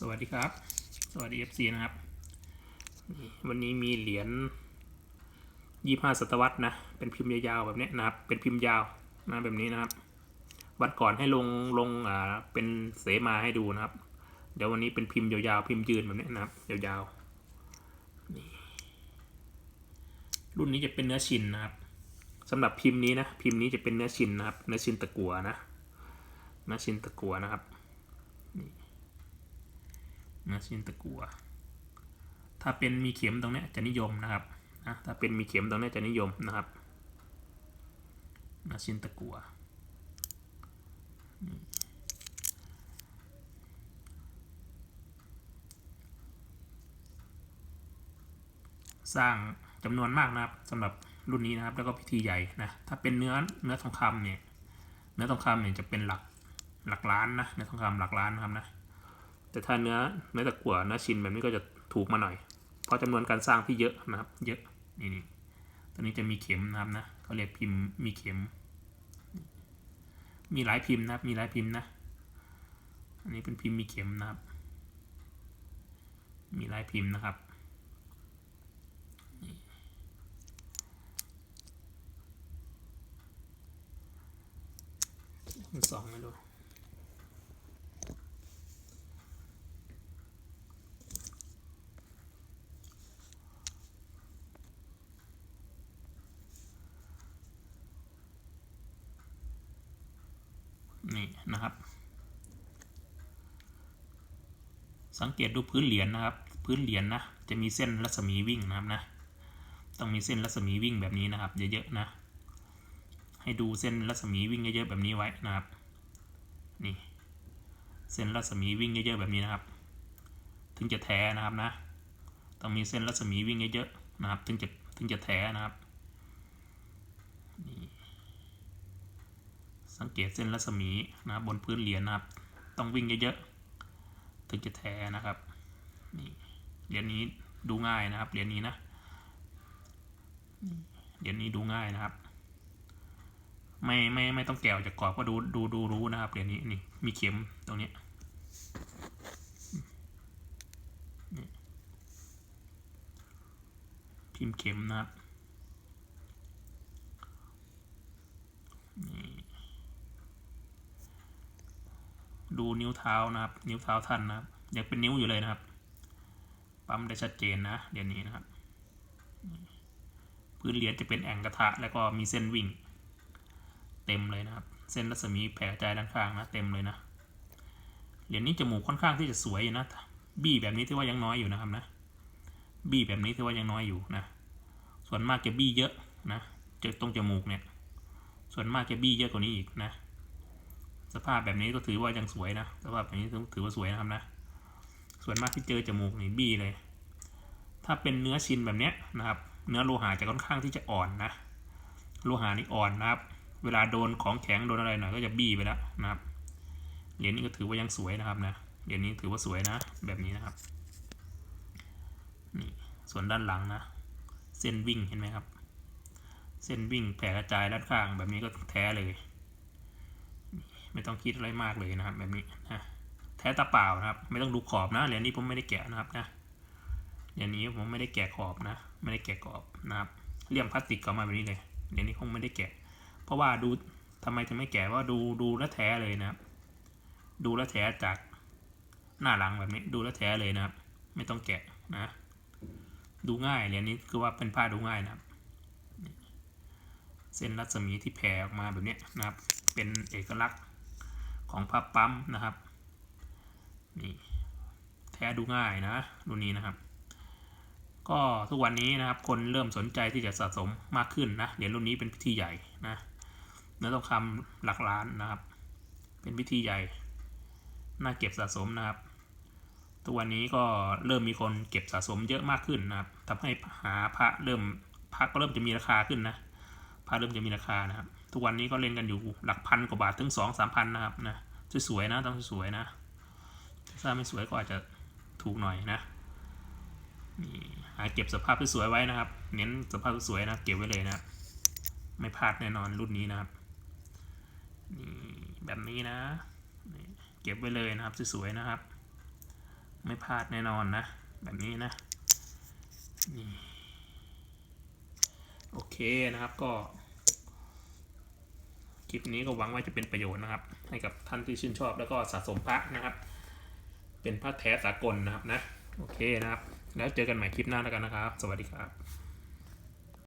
สวัสดีครับ สวัสดี FC นะครับ วันนี้มีเหรียญยี่ห้าศตวรรษนะ เป็นพิมพ์ยาวๆแบบนี้นะครับ เป็นพิมพ์ยาวนะแบบนี้นะครับ วันก่อนให้ลงลงอ่าเป็นเสมาให้ดูนะครับ เดี๋ยววันนี้เป็นพิมพ์ยาวๆพิมพ์ยืนแบบนี้นะครับ ยาวๆนี่รุ่นนี้จะเป็นเนื้อชินนะครับสำหรับพิมพ์นี้นะพิมพ์นี้จะเป็นเนื้อชินนะครับ เนื้อชินตะกัวนะเนื้อชินตะกัวนะครับนะชิ้นตะกัวถ้าเป็นมีเข็มตรงนี้จะนิยมนะครับนะถ้าเป็นมีเข็มตรงนี้จะนิยมนะครับนะชิ้นตะกัวสร้างจำนวนมากนะครับสำหรับรุ่นนี้นะครับ แล้วก็พิธีใหญ่นะถ้าเป็นเนื้อเนื้อทองคำเนี่ยเนื้อทองคำเนี่ยจะเป็นหลักหลักล้านนะเนื้อทองคำหลักล้านนะครับนะ แต่ถ้าเนื้อเนื้อตะกั่วเนื้อชินแบบนี้ก็จะถูกมาหน่อย เพราะจำนวนการสร้างที่เยอะนะครับ เยอะนี่นี่ตัวนี้จะมีเข็มนะครับนะเขาเรียกพิมพ์มีเข็ม มีหลายพิมพ์นะครับ มีหลายพิมพ์นะ อันนี้เป็นพิมพ์มีเข็มนะครับ มีหลายพิมพ์นะครับสองมา นี่นะครับ สังเกตดูพื้นเหรียญนะครับ พื้นเหรียญนะจะมีเส้นรัศมีวิ่งนะครับนะต้องมีเส้นรัศมีวิ่งแบบนี้นะครับ เยอะๆนะ ให้ดูเส้นรัศมีวิ่งเยอะๆแบบนี้ไว้นะครับ นี่ เส้นรัศมีวิ่งเยอะๆแบบนี้นะครับ ถึงจะแท้นะครับนะ ต้องมีเส้นรัศมีวิ่งเยอะๆนะครับ ถึงจะถึงจะแท้นะครับ นี่ สังเกตเส้นรัศมีนะบบนพื้นเหรียญนะครับ ต้องวิ่งเยอะๆ ถึงจะแท้นะครับนี่เหรียญนี้ดูง่ายนะครับเหรียญนี้นะเหรียญนี้ดูง่ายนะครับ ไม่ไม่ไม่ต้องแกะออกจากกรอบก็ดูดูดูรู้นะครับเหรียญนี้นี่มีเข็มตรงนี้พิมพ์เข็มนะครับ ดูนิ้วเท้านะครับ นิ้วเท้าท่านนะครับยังเป็นนิ้วอยู่เลยนะครับ ปั๊มได้ชัดเจนนะเดี๋ยวนี้นะครับ พื้นเหรียญจะเป็นแอ่งกระทะแล้วก็มีเส้นวิ่ง เต็มเลยนะครับ เส้นรัศมีแผ่กระจด้านข้างนะเต็มเลยนะเหรียญนี้จมูกค่อนข้างที่จะสวยนะบี้แบบนี้ที่ว่ายังน้อยอยู่นะครับนะบี้แบบนี้ที่ว่ายังน้อยอยู่นะส่วนมากจะบี้เยอะนะจะตรงจมูกเนี่ย ส่วนมากจะบี้เยอะกว่านี้อีกนะ สภาพแบบนี้ก็ถือว่ายังสวยนะสภาพแบบนี้ถือว่าสวยนะครับนะ ส่วนมากที่เจอจมูกนี่บี้เลย ถ้าเป็นเนื้อชินแบบเนี้ยนะครับ เนื้อโลหะจะค่อนข้างที่จะอ่อนนะ โลหะนี่อ่อนนะครับ เวลาโดนของแข็งโดนอะไรหน่อยก็จะบี้ไปแล้วนะครับ เหรียญนี้ก็ถือว่ายังสวยนะครับนะ เหรียญนี้ถือว่าสวยนะ แบบนี้นะครับ นี่ส่วนด้านหลังนะ เส้นวิ่งเห็นไหมครับ เส้นวิ่งแผ่กระจายด้านข้างแบบนี้ก็แท้เลย ไม่ต้องคิดอะไรมากเลยนะครับ แบบนี้นะแท้ตาเปล่านะครับ ไม่ต้องดูขอบนะเหรียญนี้ผมไม่ได้แกะนะครับนะเหรียญนี้ผมไม่ได้แกะขอบนะ ไม่ได้แกะขอบนะครับเลี่ยมพลาสติกออกมาแบบนี้เลยเหรียญนี้คงไม่ได้แกะ เพราะว่าดูทำไมถึงไม่แกะว่าดูดูแลวแท้เลยนะครับดูแลวแท้จากหน้าหลังแบบนี้ดูแลวแท้เลยนะครับ ไม่ต้องแกะนะ ดูง่ายเหรียญนี้คือว่าเป็นผ้าดูง่ายนะครับเส้นรัศมีที่แผ่ออกมาแบบนี้นะครับ เป็นเอกลักษณ์ ของผ้าปั๊มนะครับนี่แท้ดูง่ายนะรุ่นนี้นะครับ ก็ทุกวันนี้นะครับ คนเริ่มสนใจที่จะสะสมมากขึ้นนะเหรียญรุ่นนี้เป็นพิธีใหญ่นะเนื้อทองคำหลักล้านนะครับ เป็นพิธีใหญ่น่าเก็บสะสมนะครับทุกวันนี้ก็เริ่มมีคนเก็บสะสมเยอะมากขึ้นนะครับทำให้หาพระเริ่มพระก็เริ่มจะมีราคาขึ้นนะพระเริ่มจะมีราคานะครับ ทุกวันนี้ก็เล่นกันอยู่หลักพันกว่าบาทถึงสองสามพันนะครับนะสวยๆนะต้องสวยๆนะถ้าไม่สวยก็อาจจะถูกหน่อยนะนี่หาเก็บสภาพที่สวยไว้นะครับ เน้นสภาพสวยนะเก็บไว้เลยนะไม่พลาดแน่นอนรุ่นนี้นะครับนี่แบบนี้นะนเก็บไว้เลยนะครับสวยๆนะครับ ไม่พลาดแน่นอนนะ แบบนี้นะนี่โอเคนะครับก็ คลิปนี้ก็หวังว่าจะเป็นประโยชน์นะครับ ให้กับท่านที่ชื่นชอบแล้วก็สะสมพระนะครับ เป็นพระแท้สากลนะครับนะ โอเคนะครับ แล้วเจอกันใหม่คลิปหน้าแล้วกันนะครับ สวัสดีครับ